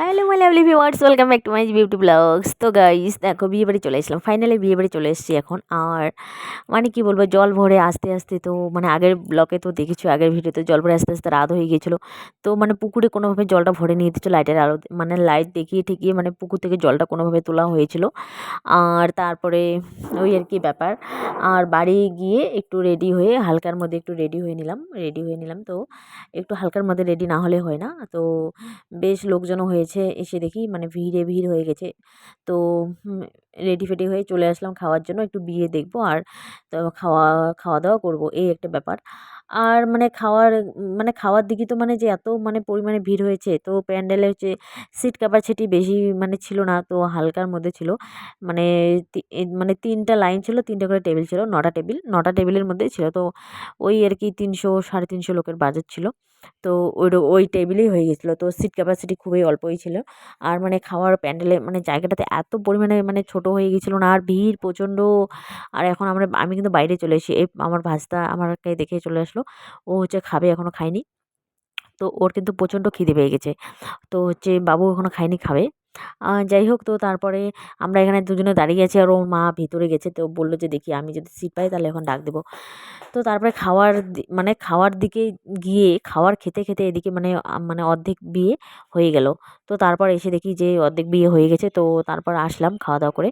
Hello my lovely viewers welcome back to my beauty blogs তো guys দেখো, বিয়ে বাড়ি চলে এসলাম ফাইনালি বিয়ে বাড়ি চলে এসেছি এখন। আর মানে কি বলব, জল ভরে আস্তে আস্তে তো মানে আগের ব্লকে তো দেখেছ, আগের ভিডিওতে জল ভরে আস্তে আস্তে রাত হয়ে গিয়েছিল। তো মানে পুকুরে কোনোভাবে জলটা ভরে নিয়ে দিচ্ছিল লাইটের আলো মানে লাইট দেখিয়ে ঠেকিয়ে মানে পুকুর থেকে জলটা কোনোভাবে তোলা হয়েছিল। আর তারপরে ওই আর কি ব্যাপার। আর বাড়ি গিয়ে একটু রেডি হয়ে, হালকার মধ্যে একটু রেডি হয়ে নিলাম। রেডি হয়ে নিলাম তো, একটু হালকার মধ্যে রেডি না হলে হয় না। তো বেশ লোকজনও হয়েছে, এসে দেখি মানে ভিড়ে ভিড় হয়ে গেছে। তো রেডি ফেডি হয়ে চলে আসলাম খাওয়ার জন্য, একটু বিয়ে দেখব আর তো খাওয়া খাওয়া দাওয়া করব, এই একটা ব্যাপার। আর মানে খাওয়ার মানে খাওয়ার দিকে তো মানে যে এত মানে পরিমাণে ভিড় হয়েছে, তো প্যান্ডেলে হচ্ছে সিট ক্যাপাসিটি বেশি মানে ছিল না, তো হালকার মধ্যে ছিল। মানে মানে তিনটা লাইন ছিল, তিনটা করে টেবিল ছিল, নটা টেবিল নটা টেবিলের মধ্যেই ছিল। তো ওই আর কি তিনশো, সাড়ে তিনশো লোকের বাজেট ছিল। তো ওই ওই টেবিলেই হয়ে গেছিল। তো সিট ক্যাপাসিটি খুবই অল্পই ছিল। আর মানে খাওয়ার প্যান্ডেলে মানে জায়গাটাতে এত পরিমাণে মানে ছোট হয়ে গেছিল না, আর ভিড় প্রচণ্ড। আর এখন আমরা, আমি কিন্তু বাইরে চলে এসেছি। এই আমার ভাস্তা আমারকে দেখে চলে আসলো। ও হচ্ছে খাবে এখনও খায়নি। তো ওর কিন্তু প্রচণ্ড খিদে পেয়ে গেছে। তো হচ্ছে বাবু এখনও খায়নি, খাবে। যাই হোক তো তারপরে আমরা এখানে দুজনে দাঁড়িয়ে আছি আর ওর মা ভিতরে গেছে তো বলল যে, দেখি আমি যদি সিট পাই তাহলে এখন ডাক দেবো। তো তারপরে খাওয়ার মানে খাওয়ার দিকে গিয়ে খাওয়ার খেতে খেতে এদিকে মানে মানে অর্ধেক বিয়ে হয়ে গেল। তো তারপর এসে দেখি যে অর্ধেক বিয়ে হয়ে গেছে তো তারপর আসলাম খাওয়া দাওয়া করে।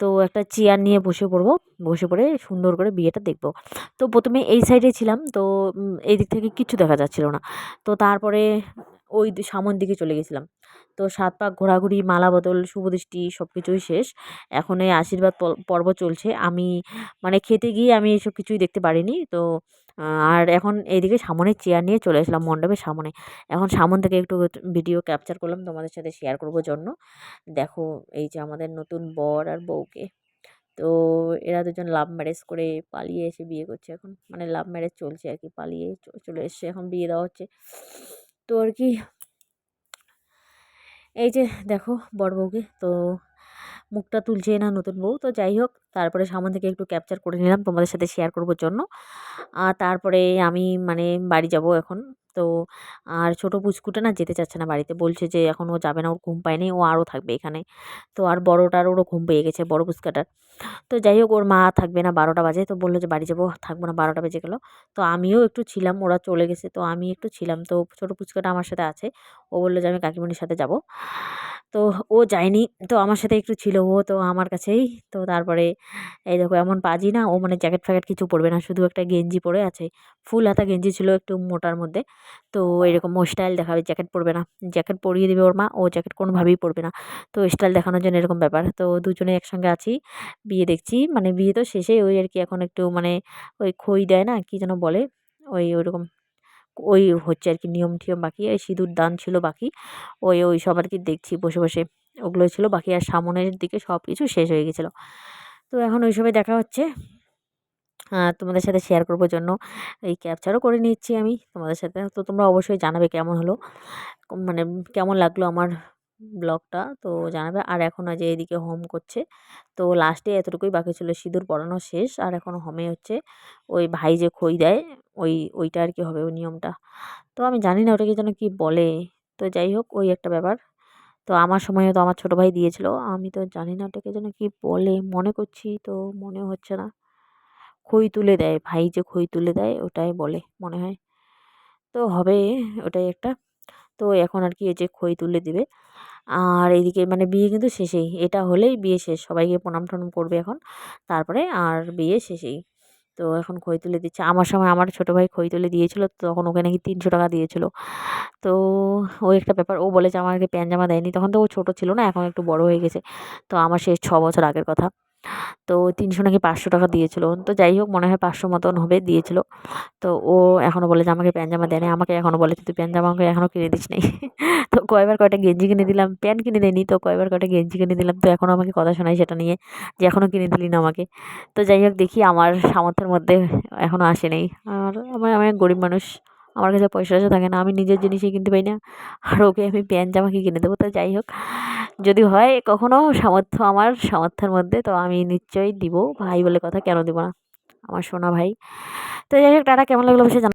তো একটা চেয়ার নিয়ে বসে পড়ব, বসে পড়ে সুন্দর করে বিয়েটা দেখব। তো প্রথমে এই সাইডে ছিলাম তো এই দিক থেকে কিচ্ছু দেখা যাচ্ছিল না। তো তারপরে ওই সামন দিকে চলে গেছিলাম। তো সাত পাক ঘোরাঘুরি, মালা বদল শুভদৃষ্টি সব কিছুই শেষ। এখন এই আশীর্বাদ পর্ব চলছে। আমি মানে খেতে গিয়ে আমি এসব কিছুই দেখতে পারিনি। তো আর এখন এইদিকে সামনের চেয়ার নিয়ে চলে আসলাম মণ্ডপের সামনে। এখন সামন থেকে একটু ভিডিও ক্যাপচার করলাম, তোমাদের সাথে শেয়ার করব জন্য। দেখো, এই যে আমাদের নতুন বর আর বউকে। তো এরা দুজন লাভ ম্যারেজ করে পালিয়ে এসে বিয়ে করছে এখন। মানে লাভ ম্যারেজ চলছে আর কি, পালিয়ে চলে এসছে। এখন বিয়ে দেওয়া হচ্ছে। তো আর কি এই যে দেখো বড় বউকে, তো মুখটা তুলছে না নতুন বউ। তো যাই হোক, তারপরে সামনে থেকে একটু ক্যাপচার করে নিলাম তোমাদের সাথে শেয়ার করবার জন্য। আর তারপরে আমি মানে বাড়ি যাব এখন। তো আর ছোটো পুচকুটা না যেতে চাচ্ছে না বাড়িতে। বলছে যে, এখন ও যাবে না, ওর ঘুম পায়নি, ও আরও থাকবে এখানে। তো আর বড়োটার ওরও ঘুম পেয়ে গেছে, বড়ো পুচকাটার। তো যাই হোক, ওর মা থাকবে না বারোটা বাজে, তো বলল যে, বাড়ি যাব, থাকব না, বারোটা বেজে গেলো। তো আমিও একটু ছিলাম, ওরা চলে গেছে, তো আমি একটু ছিলাম। তো ছোটো পুচকাটা আমার সাথে আছে, ও বলল যে, আমি কাকিমণির সাথে যাব। তো ও যায়নি। তো আমার সাথে একটু ছিল ও তো আমার কাছেই। তো তারপরে এই দেখো এমন পাজি না, ও মানে জ্যাকেট ফ্যাকেট কিছু পরবে না, শুধু একটা গেঞ্জি পরে আছে। ফুল হাতা গেঞ্জি ছিল একটু মোটার মধ্যে। তো এরকম ও স্টাইল দেখাবে, জ্যাকেট পরবে না। জ্যাকেট পরিয়ে দেবে ওর মা, ও জ্যাকেট কোনোভাবেই পরবে না। তো স্টাইল দেখানোর জন্য এরকম ব্যাপার। তো দুজনে একসঙ্গে আছি, বিয়ে দেখছি। মানে বিয়ে তো শেষেই ওই আর কি, এখন একটু মানে ওই খই দেয় না, কী যেন বলে? ওই ওইরকম ওই হচ্ছে আর কি নিয়ম টিয়ম বাকি আর সিঁদুর দান ছিল বাকি। ওই ওই সব আর কি দেখছি বসে বসে। ওগুলো ছিল বাকি আর সামনের দিকে সব কিছু শেষ হয়ে গেছিল। তো এখন ওই ওইসবে দেখা হচ্ছে। তোমাদের সাথে শেয়ার করব জন্য। এই ক্যাপচারও করে নিচ্ছি আমি তোমাদের সাথে। তো তোমরা অবশ্যই জানাবে কেমন হলো। মানে কেমন লাগল আমার ব্লগটা। তো জানাবে। আর এখন আজ এদিকে হোম করছে। তো লাস্টে এতটুকুই বাকি ছিল। সিঁদুর পরানো শেষ। আর এখন হোমে হচ্ছে ওই ভাই যে খই দেয়, ওই, ওইটা আর কি হবে ওই নিয়মটা। তো আমি জানি না ওটাকে যেন কি বলে। তো যাই হোক, ওই একটা ব্যাপার। তো আমার সময়ও তো আমার ছোটো ভাই দিয়েছিল। আমি তো জানি না ওটাকে যেন কি বলে। মনে করছি তো মনে হচ্ছে না। খই তুলে দেয়। ভাই যে খই তুলে দেয়, ওটাই বলে মনে হয়। তো হবে ওটাই একটা। তো এখন আর কি এই যে খই তুলে দিবে। আর এদিকে মানে বিয়ে কিন্তু শেষেই। এটা হলেই বিয়ে শেষ। সবাইকে প্রণাম টনাম করবে এখন। তারপরে আর বিয়ে শেষেই। তো এখন খই তুলে দিচ্ছে। আমার সময় আমার ছোটো ভাই খই তুলে দিয়েছিলো। তখন ওকে নাকি তিনশো টাকা দিয়েছিলো। তো ও একটা ব্যাপার, ও বলেছে আমাকে প্যান জামা দেয়নি। তখন তো ও ছোটো ছিল না, এখন একটু বড় হয়ে গেছে। তো আমার সেই ছ বছর আগের কথা। তো তিনশো নাকি পাঁচশো টাকা দিয়েছিলো। তো যাই হোক, মনে হয় পাঁচশো মতন হবে, দিয়েছিলো। তো ও এখনও বলে যে, আমাকে প্যান্ট জামা দেয়নি। আমাকে এখনও বলে তুই প্যান্ট জামা আমাকে এখনও কিনে দিস নেই। তো কয়বার কয়টা গেঞ্জি কিনে দিলাম, প্যান্ট কিনে দেয়নি, তো কয়বার কয়টা গেঞ্জি কিনে দিলাম। তো এখনও আমাকে কথা শোনায় সেটা নিয়ে যে এখনও কিনে দিলি না আমাকে। তো যাই হোক, দেখি আমার সামর্থ্যের মধ্যে এখনও আসে নেই। আর আমার, আমি গরিব মানুষ, আমার কাছে পয়সা টয়সা থাকে না, আমি নিজের জিনিসই কিনতে পারি না। আর ওকে আমি প্যান্ট জামা কি কিনে দেবো? তো যাই হোক যদি হয় কখনও সামর্থ্য আমার সামর্থ্যের মধ্যে, তো আমি নিশ্চয়ই দিব। ভাই বলে কথা কেন দেবো না? আমার সোনা ভাই। তো যাই হোক, টাটা, কেমন লাগল অবশ্যই